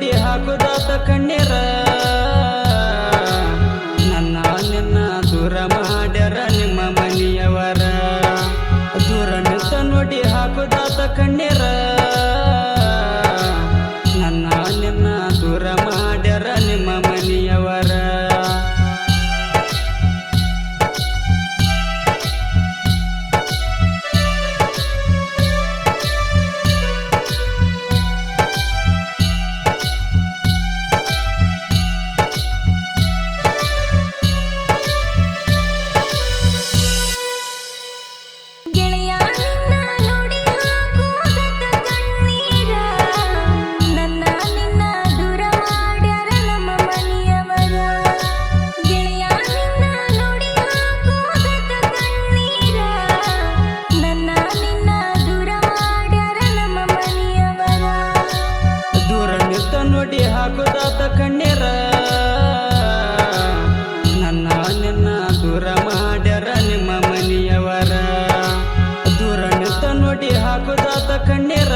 ಬಡ್ಡಿ ಹಾಕುದಾತ ಕಣ್ಣೀರ ನನ್ನ ನಿನ್ನ ದೂರ ಮಾಡ್ಯಾರ ನಿಮ್ಮ ಮನೆಯವರ. ದೂರ ನಿಂತ ನೋಡಿ ಹಾಕುದಾತ ಕಣ್ಣೀರ ಬಗ್ಗದಾದ ಕಣ್ಣೀರ ನನ್ನ ನಿನ್ನ ದೂರ ಮಾಡ್ಯಾರ ನಿಮ್ಮ ಮನೆಯವರ. ದೂರ ನಿಂತ ನೋಡಿ ಹಾಕುದಾದ ಕಣ್ಣೀರ